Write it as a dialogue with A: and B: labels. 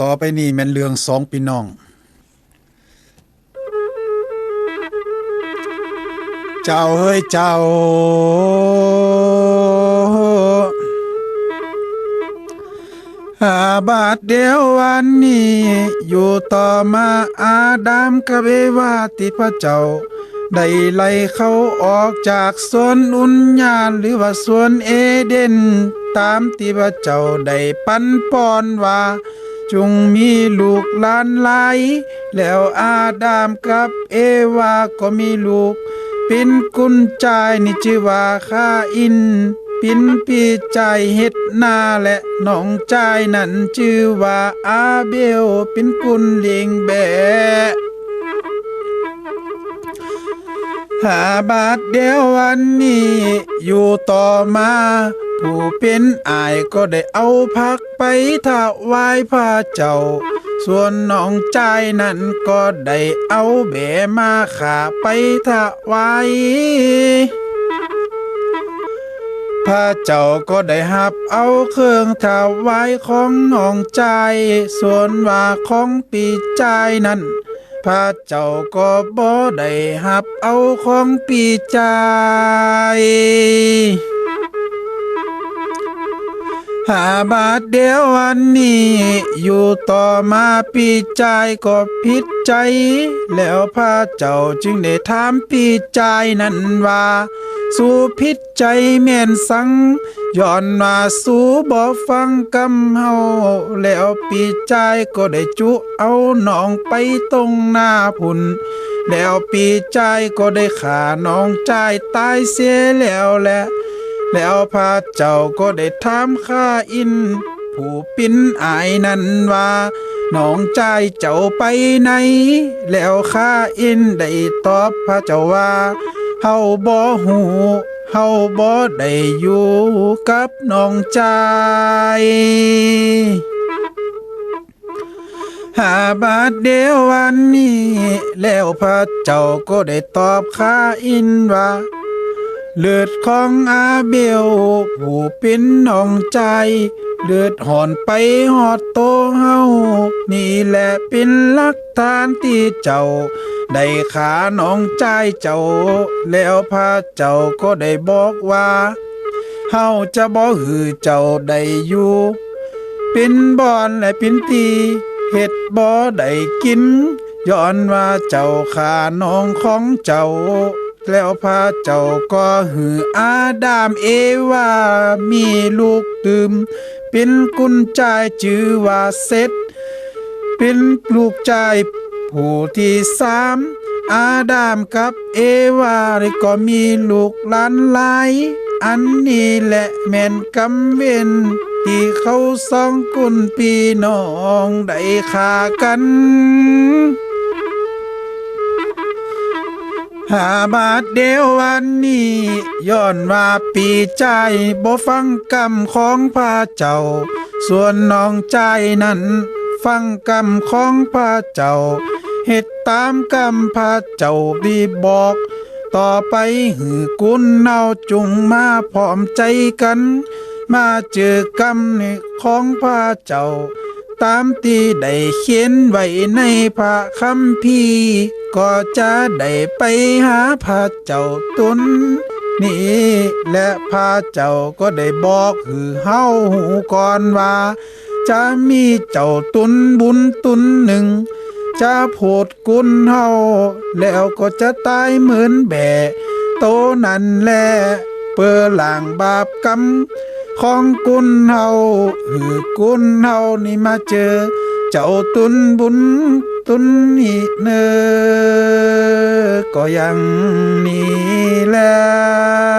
A: ต่อไปนี่แม่นเรื่องสองพี่น้อง เจ้าเฮ้ยเจ้า หาบาทเดียววันนี้ อยู่ต่อมาอาดามกะเบว่าติพระเจ้า ได้ไล่เขาออกจากสวนอุญญาณหรือว่าสวนเอเดน ตามที่พระเจ้าได้ปันปอนว่า จงมีลูกหลานหลาย แล้วอาดามกับเอวาก็มีลูก เป็นกุญจายนี่ชื่อว่าข้าอินปินปีใจเฮ็ดนาและน้องใจนั่นชื่อว่าอาเบลป็นกุนเลียงแบะหาบาทเดียววันนี้อยู่ต่อมา ผู้เป็นอายก็ได้เอาพักไปถวายพระเจ้า ส่วนน้องใจายนั้นก็ได้เอาแบมาขาไปถวายพระเจ้าก็ได้หับเอาเครื่องถวายของน้องใจาย ส่วนว่าของปีใจายนั้นพระเจ้าก็บ่ได้หับเอาของปีใจาย หาบาทเดียววันนี้ อยู่ต่อมาปีใจายก็ผิดใจ แล้วพระเจ้าจึงได้ถามปีใจายนั้นว่า สู่พิษใจแม่นสังย้อนมาสู่บ่ฟังกำเฮาแล้วปีใจายก็ได้จุเอาน้องไปตรงหน้าพุ่นแล้วปีใจายก็ได้ขาน้องใจตายเสียแล้วแหละ แล้วพระเจ้าก็ได้ถามข้าอิน ผู้ปิ้นอายนั้นว่าน้องใจเจ้าไปไหน แล้วข้าอินได้ตอบพระเจ้าว่าเฮาบ่หูเฮาบ่ได้อยู่กับน้องใจหาบาทเดียววันนี้ แล้วพระเจ้าก็ได้ตอบข้าอินว่า เลือดของอาเบลผู้เป็นน้องใจ เลือดหอนไปหอดโตเฮานี่แหละเป็นลักฐานที่เจ้า ได้ขาน้องใจเจ้า แล้วพระเจ้าก็ได้บอกว่าเฮาจะบ่หือเจ้าได้อยู่เป็นบอนและเป็นตีเห็ดบ่ได้กินย้อนว่าเจ้าขาน้องของเจ้า แล้วพระเจ้าก็หืออาดามเอว่ามีลูกตืมเป็นกุญจายชื่อว่าเซตเป็นลูกชายผู้ที่สามอาดามกับเอวาก็มีลูกหลานหลาย อันนี้แหละแม่นกำเว้นที่เขาสองกุนพี่น้องได้ขากัน หาบาทเดียววันนี้ย้อนว่าปีใจบ่ฟังกรรมของพระเจ้า ส่วนน้องใจนั้น ฟังกรรมของพระเจ้าเหตุตามกรรมพระเจ้าดีบอก ต่อไปหือกุนเนาจุงมาพร้อมใจกัน มาเจอกรรมนี่ของพระเจ้า ตามที่ได้เขียนไว้ในพระคัมภีร์ก็จะได้ไปหาพระเจ้าตุนนี่และพระเจ้าก็ได้บอกหือเฮาหูก่อนว่า จะมีเจ้าตุนบุญตุนหนึ่ง จะโพดกุนเฮาแล้วก็จะตายเหมือนแบะโตนั่นแลเปือหลางบาปกรรม ของกุนเฮาหือกุนเฮานี่มาเจอ เจ้าตุนบุญตุนนี่เนอก็ยังนี่แล้ว